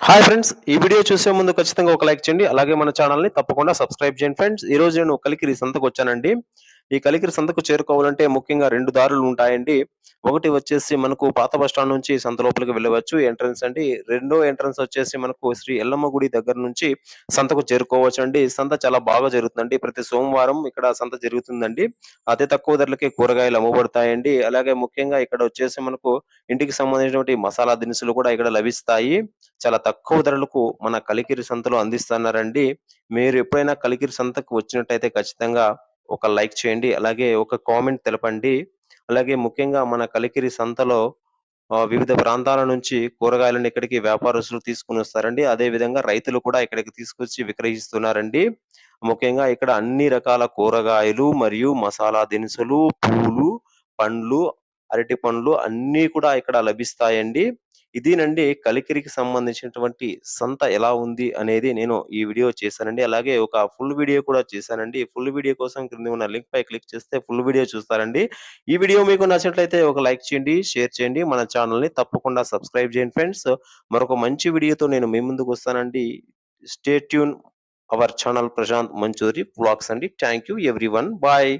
Hi friends ఈ video చూసే ముందు ఖచ్చితంగా ఒక లైక్ చేయండి. అలాగే మన ఛానల్ని తప్పకుండా సబ్స్క్రైబ్ చేయండి ఫ్రెండ్స్ ఈ రోజు నేను కలికిరి సంతకు వచ్చానండి. ఈ కలికిరి సంతకు చేరుకోవాలంటే ముఖ్యంగా రెండు దారులు ఉంటాయండి. ఒకటి వచ్చేసి మనకు పాత బస్ స్టాండ్ నుంచి సంత లోపలికి వెళ్ళవచ్చు. ఎంట్రన్స్ అండి. రెండో ఎంట్రన్స్ వచ్చేసి మనకు శ్రీ ఎల్లమ్మ గుడి దగ్గర నుంచి సంతకు చేరుకోవచ్చు అండి సంత చాలా బాగా జరుగుతుందండి. ప్రతి సోమవారం ఇక్కడ సంత జరుగుతుందండి. అతి తక్కువ ధరలకి కూరగాయలు అమ్మబడతాయండి. అలాగే ముఖ్యంగా ఇక్కడ వచ్చేసి మనకు ఇంటికి సంబంధించినటువంటి మసాలా దినుసులు కూడా ఇక్కడ లభిస్తాయి. చాలా తక్కువ ధరలకు మన కలికిరి సంతలో అందిస్తున్నారండి. మీరు ఎప్పుడైనా కలికిరి సంతకు వచ్చినట్టయితే ఖచ్చితంగా ఒక లైక్ చేయండి. అలాగే ఒక కామెంట్ తెలపండి. అలాగే ముఖ్యంగా మన కలికిరి సంతలో ఆ, వివిధ ప్రాంతాల నుంచి కూరగాయలను ఇక్కడికి వ్యాపారస్తులు తీసుకుని వస్తారండి. అదే విధంగా రైతులు కూడా ఇక్కడికి తీసుకొచ్చి విక్రయిస్తున్నారండి. ముఖ్యంగా ఇక్కడ అన్ని రకాల కూరగాయలు మరియు మసాలా దినుసులు పూలు పండ్లు అరటి పండ్లు అన్నీ కూడా ఇక్కడ లభిస్తాయండి. ఇదేనండి కలికిరికి సంబంధించినటువంటి సంత ఎలా ఉంది అనేది నేను ఈ వీడియో చేశానండి. అలాగే ఒక ఫుల్ వీడియో కూడా చేశానండి. ఫుల్ వీడియో కోసం క్రింద ఉన్న లింక్ పై క్లిక్ చేస్తే ఫుల్ వీడియో చూస్తారండి. ఈ వీడియో మీకు నచ్చినట్లయితే ఒక లైక్ చేయండి షేర్ చేయండి. మన ఛానల్ని తప్పకుండా సబ్స్క్రైబ్ చేయండి ఫ్రెండ్స్. మరొక మంచి వీడియోతో నేను మీ ముందుకు వస్తానండి. Stay tune our channel Prashanth Manchuri vlogs అండి. Thank you everyone bye.